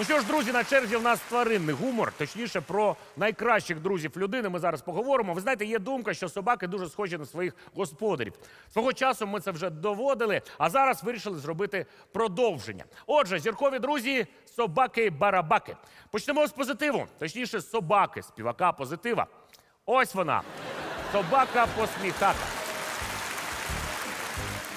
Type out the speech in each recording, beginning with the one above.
Ну що ж, друзі, на черзі в нас тваринний гумор, точніше про найкращих друзів людини. Ми зараз поговоримо. Ви знаєте, є думка, що собаки дуже схожі на своїх господарів. Свого часу ми це вже доводили, а зараз вирішили зробити продовження. Отже, зіркові друзі, собаки-барабаки. Почнемо з позитиву, точніше, собаки, співака позитива. Ось вона. Собака посміхака.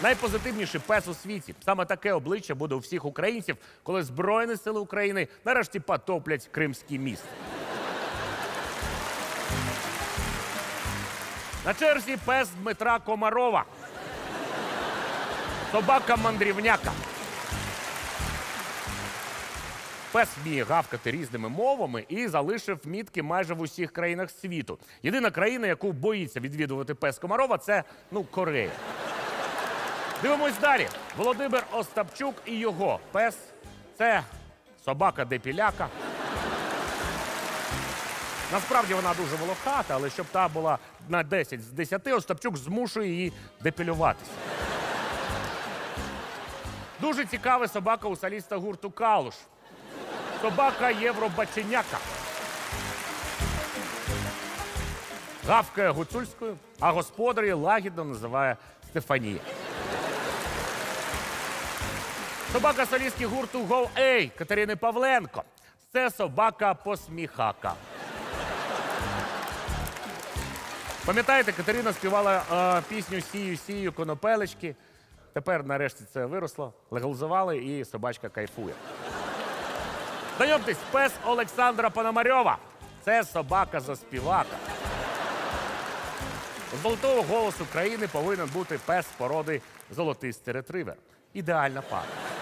Найпозитивніший пес у світі. Саме таке обличчя буде у всіх українців, коли Збройні сили України нарешті потоплять Кримський міст. На черзі пес Дмитра Комарова. Собака мандрівняка. Пес вміє гавкати різними мовами і залишив мітки майже в усіх країнах світу. Єдина країна, яку боїться відвідувати пес Комарова, це ну Корея. Дивимось далі. Володимир Остапчук і його пес. Це собака депіляка. Насправді вона дуже волохата, але щоб та була на 10 з 10, Остапчук змушує її депілюватися. Дуже цікава собака у соліста гурту Калуш. Собака Євробаченяка. Гавкає гуцульською, а господарі лагідно називає Стефанія. Собака солістки гурту Go A Катерини Павленко. Це собака посміхака. Пам'ятаєте, Катерина співала е, пісню Сію, сію, конопелечки. Тепер нарешті це виросло, легалізували і собачка кайфує. Знайомтесь, пес Олександра Пономарьова. Це собака заспівака. У золотого голосу країни повинен бути пес породи золотистий ретривер. Ідеальна пара.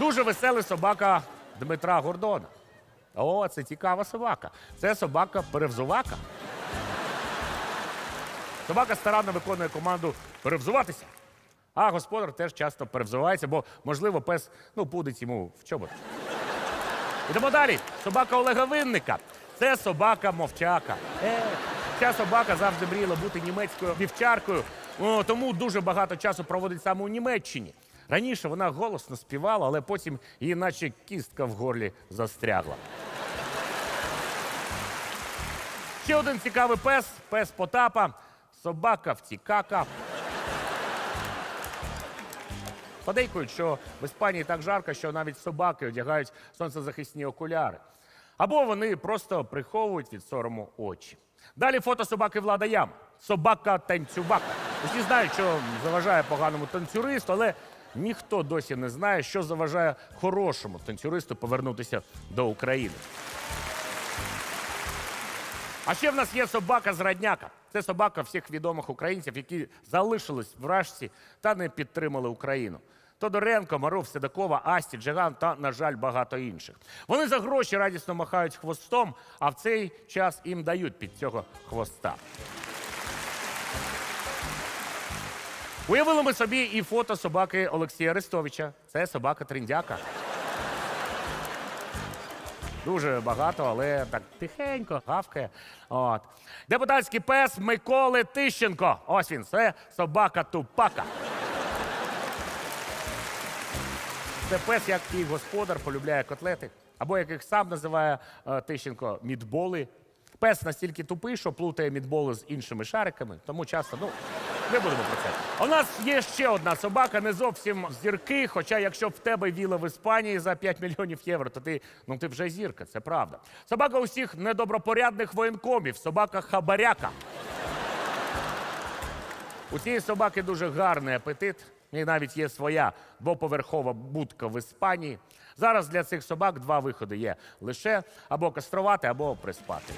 Дуже веселий собака Дмитра Гордона. О, це цікава собака. Це собака перевзувака. Собака старанно виконує команду перевзуватися. А господар теж часто перевзувається, бо, можливо, пес ну, пудить йому в чобот. Ідемо далі. Собака Олега Винника. Це собака мовчака. Е, ця собака завжди мріяла бути німецькою вівчаркою, тому дуже багато часу проводить саме у Німеччині. Раніше вона голосно співала, але потім її наче кістка в горлі застрягла. Ще один цікавий пес пес Потапа, собака втікака. Подейкують, що в Іспанії так жарко, що навіть собаки одягають сонцезахисні окуляри. Або вони просто приховують від сорому очі. Далі фото собаки Влада Ям. Собака танцюбака. Усі знають, що заважає поганому танцюристу, але ніхто досі не знає, що заважає хорошому танцюристу повернутися до України. А ще в нас є собака зрадняка. Це собака всіх відомих українців, які залишились в Рашці та не підтримали Україну. Тодоренко, Маров, Седокова, Асті, Джиган та, на жаль, багато інших. Вони за гроші радісно махають хвостом, а в цей час їм дають під цього хвоста. Уявили ми собі і фото собаки Олексія Арестовича. Це собака Триндяка. Дуже багато, але так тихенько, гавкає. От. Депутатський пес Миколи Тищенко. Ось він, це собака Тупака. Це пес, як і господар, полюбляє котлети, або як їх сам називає е, Тищенко, мідболи. Пес настільки тупий, що плутає мідболи з іншими шариками, тому часто, ну, не будемо про це. У нас є ще одна собака, не зовсім зірки. Хоча, якщо в тебе віла в Іспанії за 5 мільйонів євро, то ти, ну, ти вже зірка, це правда. Собака усіх недобропорядних воєнкомів, собака хабаряка. У цієї собаки дуже гарний апетит. І навіть є своя двоповерхова будка в Іспанії. Зараз для цих собак два виходи є: лише або каструвати, або приспати.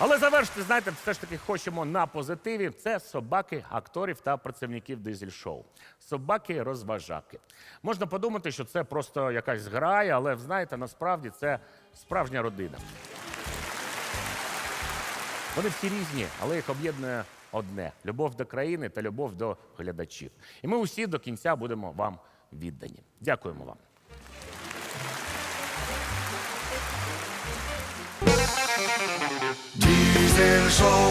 Але завершити, знаєте, все ж таки хочемо на позитиві. Це собаки акторів та працівників дизель-шоу. Собаки розважаки. Можна подумати, що це просто якась грая, але знаєте, насправді це справжня родина. Вони всі різні, але їх об'єднує одне: любов до країни та любов до глядачів. І ми усі до кінця будемо вам віддані. Дякуємо вам. sol.